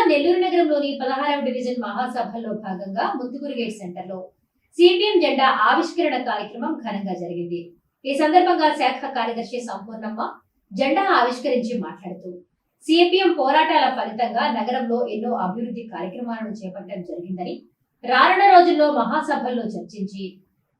నెల్లూరు జిల్లా నెల్లూరు నగరంలోని పదహారవ డివిజన్ మహాసభల్లో భాగంగా ముత్తుకూరు గేట్ సెంటర్లో సిపిఎం జెండా ఆవిష్కరణ కార్యక్రమం ఘనంగా జరిగింది. ఈ సందర్భంగా శాఖ కార్యదర్శి సంపూర్ణమ్మ జెండా ఆవిష్కరించి మాట్లాడుతూ సిపిఎం పోరాటాల ఫలితంగా నగరంలో ఎన్నో అభివృద్ధి కార్యక్రమాలను చేపట్టడం జరిగిందని రానున్న రోజుల్లో మహాసభల్లో చర్చించి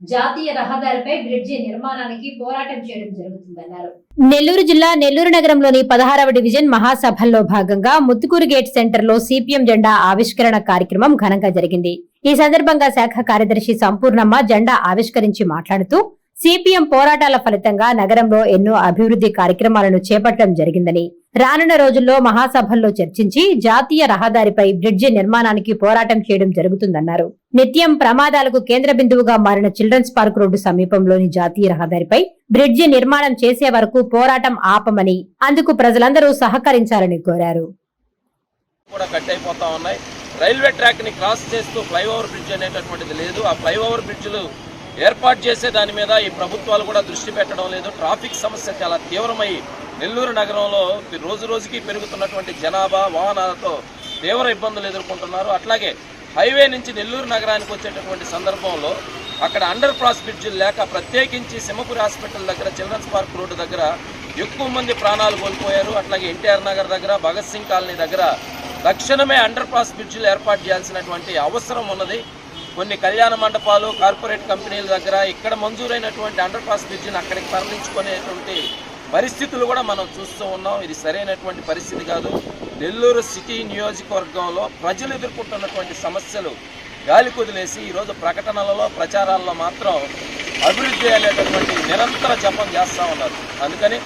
జాతీయ రహదారిపై బ్రిడ్జి నిర్మాణానికి పోరాటం చేయడం జరుగుతుందన్నారు. నెల్లూరు జిల్లా నెల్లూరు నగరంలోని పదహారవ డివిజన్ మహాసభల్లో భాగంగా ముత్తుకూరు గేట్ సెంటర్లో సిపిఎం జెండా ఆవిష్కరణ కార్యక్రమం ఘనంగా జరిగింది. ఈ సందర్భంగా శాఖ కార్యదర్శి సంపూర్ణమ్మ జెండా ఆవిష్కరించి మాట్లాడుతూ సిపిఎం పోరాటాల ఫలితంగా నగరంలో ఎన్నో అభివృద్ధి కార్యక్రమాలను చేపట్టడం జరిగిందని రానున్న రోజుల్లో మహాసభల్లో చర్చించి జాతీయ రహదారిపై బ్రిడ్జి నిర్మాణానికి పోరాటం చేయడం జరుగుతుందన్నారు. నిత్యం ప్రమాదాలకు కేంద్ర బిందువుగా మారిన చిల్డ్రన్స్ పార్క్ రోడ్డు సమీపంలోని జాతీయ రహదారిపై బ్రిడ్జి నిర్మాణం చేసే వరకు పోరాటం ఆపమని అందుకు ప్రజలందరూ సహకరించాలని కోరారు. రైల్వే ట్రాక్ని క్రాస్ చేస్తూ ఫ్లైఓవర్ బ్రిడ్జ్ అనేటటువంటిది లేదు. ఆ ఫ్లైఓవర్ బ్రిడ్జ్లు ఏర్పాటు చేసే దాని మీద ఈ ప్రభుత్వాలు కూడా దృష్టి పెట్టడం లేదు. ట్రాఫిక్ సమస్య చాలా తీవ్రమై నెల్లూరు నగరంలో రోజు రోజుకి పెరుగుతున్నటువంటి జనాభా వాహనాలతో తీవ్ర ఇబ్బందులు ఎదుర్కొంటున్నారు. అట్లాగే హైవే నుంచి నెల్లూరు నగరానికి వచ్చేటటువంటి సందర్భంలో అక్కడ అండర్ పాస్ బ్రిడ్జిలు లేక ప్రత్యేకించి సింహపురి హాస్పిటల్ దగ్గర చిల్డ్రన్స్ పార్క్ రోడ్డు దగ్గర ఎక్కువ మంది ప్రాణాలు కోల్పోయారు. అట్లాగే ఎన్టీఆర్ నగర్ దగ్గర భగత్ సింగ్ కాలనీ దగ్గర తక్షణమే అండర్ పాస్ బ్రిడ్జిలు ఏర్పాటు చేయాల్సినటువంటి అవసరం ఉన్నది. కొన్ని కళ్యాణ మండపాలు కార్పొరేట్ కంపెనీల దగ్గర ఇక్కడ మంజూరైనటువంటి అండర్ పాస్ బ్రిడ్జిని అక్కడికి తరలించుకునేటువంటి పరిస్థితులు కూడా మనం చూస్తూ ఉన్నాం. ఇది సరైనటువంటి పరిస్థితి కాదు. నెల్లూరు సిటీ నియోజకవర్గంలో ప్రజలు ఎదుర్కొంటున్నటువంటి సమస్యలు గాలి కుదిలేసి ఈరోజు ప్రకటనలలో ప్రచారాల్లో మాత్రం అభివృద్ధి అనేటటువంటి నిరంతర జపం చేస్తూ ఉన్నారు. అందుకని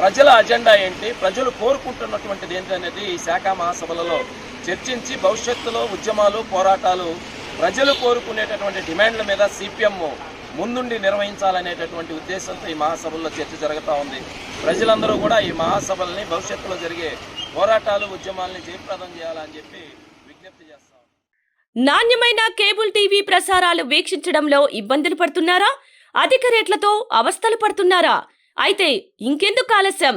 ప్రజల అజెండా ఏంటి? ప్రజలు కోరుకుంటున్నటువంటిది ఏంటనేది ఈ శాఖ మహాసభలలో చర్చించి భవిష్యత్తులో ఉద్యమాలు పోరాటాలు ప్రజలు కోరుకునేటటువంటి డిమాండ్ల మీద సిపిఎం ముందుండి నిర్వహించాలనేటటువంటి ఉద్దేశంతో ఈ మహాసభల్లో చర్చ జరుగుతూ ఉంది. ప్రజలందరూ కూడా ఈ మహాసభల్ని భవిష్యత్తులో జరిగే పోరాటాలు ఉద్యమాలని జయప్రదం చేయాలని చెప్పి విజ్ఞప్తి చేస్తాం నాణ్యమైన కేబుల్ టీవీ ప్రసారాలు వీక్షించడంలో ఇబ్బందులు పడుతున్నారా? అధిక రేట్లతో అవస్థలు పడుతున్నారా? అయితే ఇంకెందుకు ఆలస్యం?